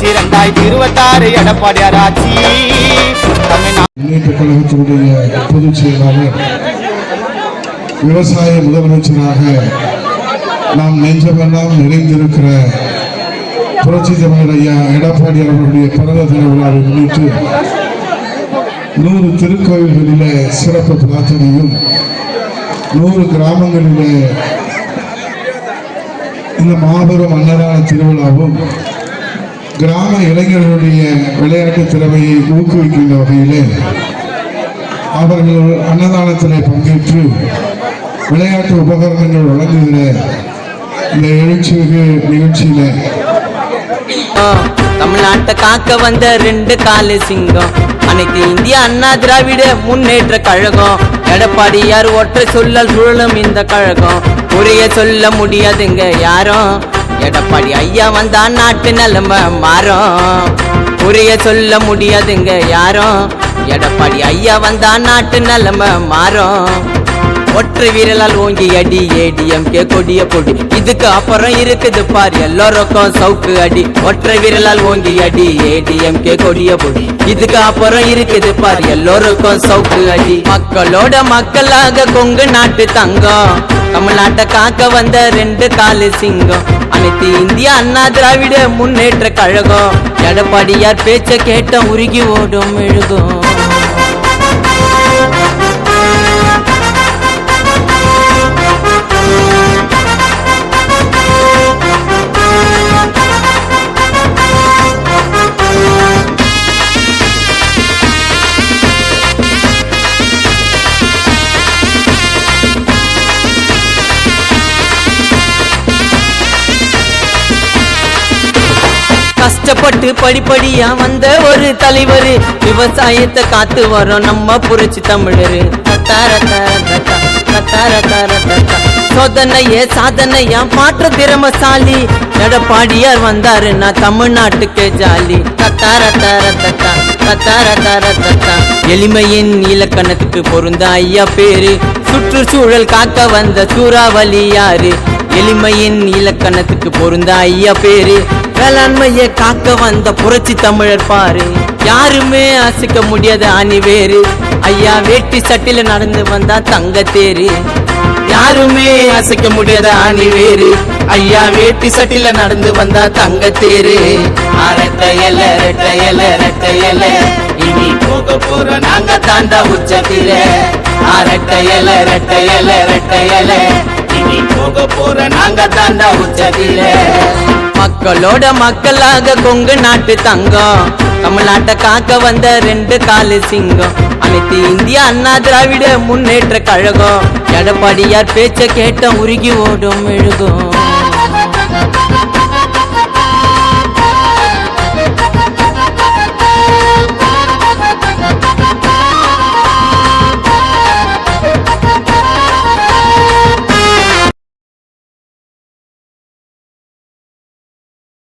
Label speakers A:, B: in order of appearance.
A: வந்துருச்சு ரெண்டாயிரத்தி இருபத்தாறு எடப்பாடியார் ஆட்சி தமிழ்நாடு
B: கழகத்தினுடைய பொதுச் செயலாளர் விவசாய முதலமைச்சராக நாம் நெஞ்சமெல்லாம் நிறைந்திருக்கிற புரட்சி தமிழர் ஐயா எடப்பாடி அவர்களுடைய பிறந்த தின விழாவை முன்னிட்டு நூறு திருக்கோயில்களிலே சிறப்பு பிரார்த்தனையும் நூறு கிராமங்களிலே இந்த மாபெரும் அன்னதான திருவிழாவும் கிராம இளைஞர்களுடைய விளையாட்டு திறமையை ஊக்குவிக்கின்ற வகையிலே அவர்கள் அன்னதானத்திலே பங்கேற்று விளையாட்டு உபகரணங்கள் வழங்குகிற இந்த எழுச்சிமிகு நிகழ்ச்சியில.
C: தமிழ்நாட்டை காக்க வந்த ரெண்டு காலு சிங்கம். அனைத்து இந்திய அண்ணா திராவிட முன்னேற்ற கழகம். எடப்பாடியார் ஒற்றை சொல்லல் சுழலும் இந்த கழகம். உரைய சொல்ல முடியாதுங்க யாரும். எடப்பாடி ஐயா வந்தா நாட்டு நிலைமை மாறும். உரிய சொல்ல முடியாதுங்க யாரும். எடப்பாடி ஐயா வந்தா நாட்டு நிலைமை மாறும். ஒற்றை வீரலால் ஓங்கி அடி ஏடிஎம்கே கொடிய கொடி இதுக்கு அப்புறம் இருக்குது பார் எல்லோருக்கும் சவுக்கு அடி. ஒற்றை வீரலால் ஓங்கி அடி ஏடிஎம்கே கொடிய கொடி இதுக்கு அப்புறம் இருக்குது பார் எல்லோருக்கும் சவுக்கு அடி. மக்களோட மக்களாக கொங்கு நாட்டு தங்கம். தமிழ்நாட்டை காக்க வந்த ரெண்டு காலு சிங்கம். அனைத்து இந்திய அண்ணா திராவிட முன்னேற்ற கழகம். எடப்பாடியார் பேச்ச கேட்ட உருகி ஓடும் எழுகும் கஷ்டப்பட்டு படிப்படியா வந்த ஒரு தலைவர் விவசாயத்தை காத்து வரோம் நம்ம புரட்சி தமிழரு சோதனைய சோதனையே சாதனையா மாற்ற திறமசாலி எடப்பாடியார் வந்தாருன்னா தமிழ்நாட்டுக்கு ஜாலி தத்தார தார தத்தா, தத்தார தார தத்தா. எளிமையின் இலக்கணத்துக்கு பொருந்த ஐயா பேரு சுற்றுச்சூழல் காக்க வந்த சூறாவளி யாரு எளிமையின் இலக்கணத்துக்கு பொருந்த ஐயா பேரு வேளாண்மையை காக்க வந்த புரட்சி தமிழர் பாரு. யாருமே அசைக்க முடியாத அணி வேறு. ஐயா வேட்டி சட்டில நடந்து வந்தா தங்க தேரு. யாருமே அசைக்க முடியாத அணி வேறு. ஐயா வேட்டி சட்டில நடந்து வந்தா தங்க தேரு. அரட்ட எல ரெட்ட இனி போக போற நாங்க தாண்டா உச்சத்தில அரட்ட எல ரெட்டையல எல இனி போக போற நாங்க தாண்டா உச்சத்தில மக்களோட மக்களாக கொங்கு நாட்டு தங்கம். தமிழ்நாட்டை காக்க வந்த ரெண்டு காலு சிங்கம். அனைத்து இந்திய அண்ணா திராவிட முன்னேற்ற கழகம். எடப்பாடியார் பேச்ச கேட்ட உருகி ஓடும் மெழுகும்.